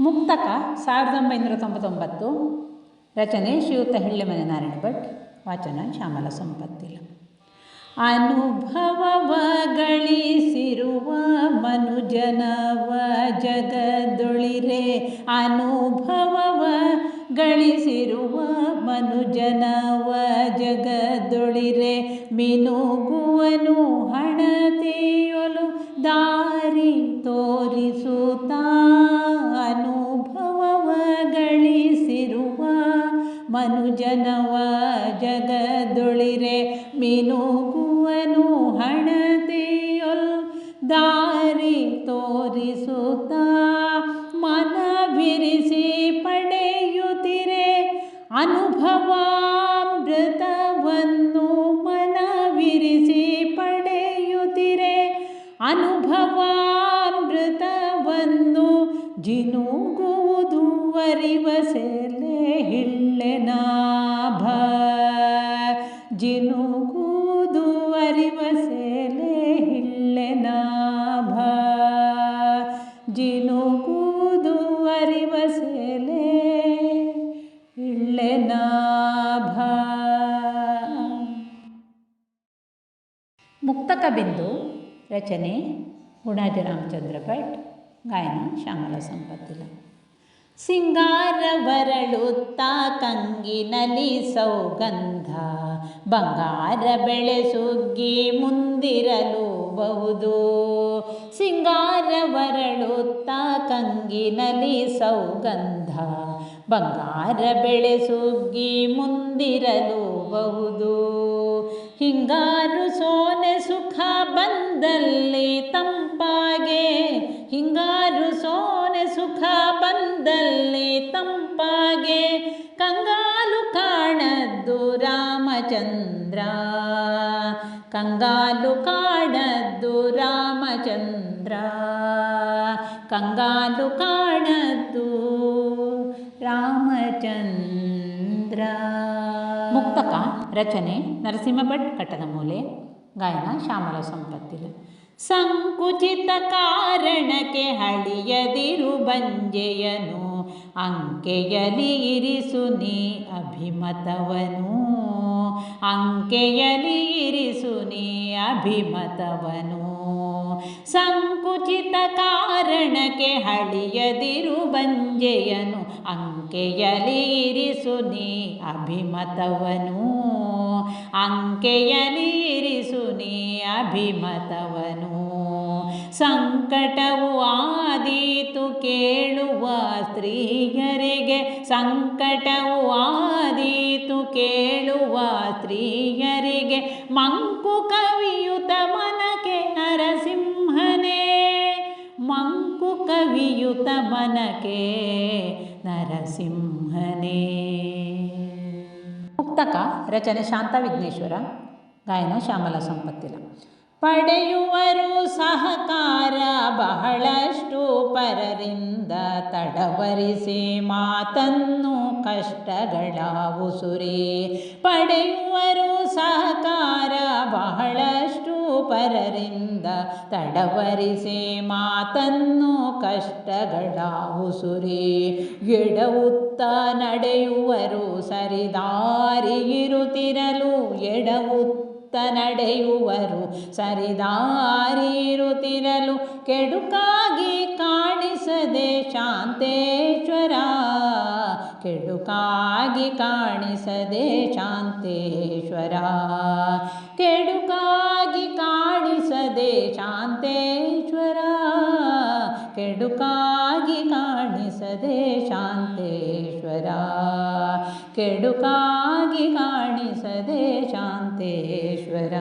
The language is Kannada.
ಮುಕ್ತಕ ಸಾವಿರದ ಒಂಬೈನೂರ ತೊಂಬತ್ತೊಂಬತ್ತು. ರಚನೆ ಶ್ರೀಯುತ ಹಿಳ್ಳೆಮನೆ ನಾರಾಯಣ ಭಟ್. ವಾಚನ ಶ್ಯಾಮಲ ಸಂಪತ್ತಿಲ. ಅನುಭವವ ಗಳಿಸಿರುವ ಮನುಜನವ ಜಗದೊಳಿರೆ. ಅನುಭವವ ಗಳಿಸಿರುವ ಮನುಜನವ ಜಗದೊಳಿರೆ. ಮಿನುಗುವನು ಹಣತೆಯೊಲು ಮನುಜನವ ಜಗದೊಳಿರೆ ಮಿನುಗುವನು ಹಣತೆಯೊಲ್ ದಾರಿ ತೋರಿಸುತ್ತ ಮನವಿರಿಸಿ ಪಡೆಯುತ್ತಿರೆ ಅನುಭವಾಮೃತವನ್ನು ಮನವಿರಿಸಿ ಪಡೆಯುತ್ತಿರೆ ಅನುಭವಾಮೃತವನ್ನು ಜಿನುಗುವುದು ಅರಿವ ಸೆಲೆ ಜಿನುಗುವುದು ಅರಿವ ಸೆಲೆ ಹಿಳ್ಳೆನಾಭ ಜಿನುಗುವುದು ಅರಿವ ಸೆಲೆ ಹಿಳ್ಳೆನಾಭ ಮುಕ್ತಕ ಬಿಂದು ರಚನೆ ಗುಣಾಜಿ ರಾಮಚಂದ್ರ ಭಟ್ ಗಾಯನ ಶ್ಯಾಮಲ ಸಂಪತ್ತಿಲ ಸಿಂಗಾರವರಳುತ್ತ ಕಂಗಿನಲಿ ಸೌಗಂಧ, ಬಂಗಾರ ಬೆಳೆ ಸುಗ್ಗಿ ಮುಂದಿರಲು ಬಹುದು. ಸಿಂಗಾರವರಳುತ್ತ ಕಂಗಿನಲಿ ಸೌಗಂಧ, ಬಂಗಾರ ಬೆಳೆ ಸುಗ್ಗಿ ಮುಂದಿರಲು ಬಹುದು. ಹಿಂಗಾರು ಸೋನೆ ಸುಖ ಬಂದಲ್ಲಿ ತಂಪಾಗೆ, ಹಿಂಗಾರು ಕಂಗಾಲು ಕಾಣದ್ದು ರಾಮಚಂದ್ರ. ಕಂಗಾಲು ಕಾಣದ್ದು ರಾಮಚಂದ್ರ. ಕಂಗಾಲು ಕಾಣದ್ದು ರಾಮಚಂದ್ರ. ಮುಕ್ತಕ ರಚನೆ ನರಸಿಂಹ ಭಟ್ ಕಟ್ಟದ ಮೂಲೆ, ಗಾಯನ, ಶ್ಯಾಮಲ ಸಂಪತ್ತಿಲ. ಸಂಕುಚಿತ ಕಾರಣಕ್ಕೆ ಹಳಿಯದಿರು ಬಂಜೆಯನು ಅಂಕೆಯಲಿ ಇರಿಸು ನೀ ಅಭಿಮತವನು ಅಂಕೆಯಲಿ ಇರಿಸು ನೀ ಅಭಿಮತವನು. ಸಂಕುಚಿತ ಕಾರಣಕ್ಕೆ ಹಳಿಯದಿರು ಬಂಜೆಯನು ಅಂಕೆಯಲಿ ಇರಿಸು ನೀ ಅಭಿಮತವನು. ಅಂಕೆಯಲಿ ನೀ ಅಭಿಮತವನು. ಸಂಕಟವು ಆದೀತು ಕೇಳುವ ಸ್ತ್ರೀಯರಿಗೆ, ಸಂಕಟವು ಆದೀತು ಕೇಳುವ ಸ್ತ್ರೀಯರಿಗೆ, ಮಂಕು ಕವಿಯುತ ಕವಿಯುತ ಮನಕೆ ನರಸಿಂಹನೇ. ಮುಕ್ತಕ ರಚನೆ ಶಾಂತ ವಿಘ್ನೇಶ್ವರ, ಗಾಯನ ಶ್ಯಾಮಲ ಸಂಪತ್ತಿಲ ಪಡೆಯುವರು ಸಹಕಾರ ಬಹಳಷ್ಟು ಪರರಿಂದ ತಡವರಿಸಿ ಮಾತನ್ನು ಕಷ್ಟಗಳ ಉಸುರಿ. ಪಡೆಯುವರು ಸಹಕಾರ ಪರರಿಂದ ತಡವರಿಸಿ ಮಾತನ್ನು ಕಷ್ಟಗಳ ಉಸುರಿ. ಎಡವುತ್ತ ನಡೆಯುವರು ಸರಿದಾರಿ ಇರುತ್ತಿರಲು, ಎಡವುತ್ತ ನಡೆಯುವರು ಸರಿದಾರಿರುತ್ತಿರಲು ಕೆಡುಕಾಗಿ ಕಾಣಿಸದೆ ಶಾಂತೇಶ್ವರ, ಕೆಡುಕಾಗಿ ಕಾಣಿಸದೆ ಶಾಂತೇಶ್ವರ, ಕೆಡುಕಾಗಿ ಕಾಣಿಸದೆ ಶಾಂತೇಶ್ವರ ಕೆಡುಕಾಗಿ ಕಾಣಿಸದೆ ಶಾಂತೇಶ್ವರ ಕೆಡುಕಾಗಿ ಕಾಣಿಸದೆ ಶಾಂತೇಶ್ವರ.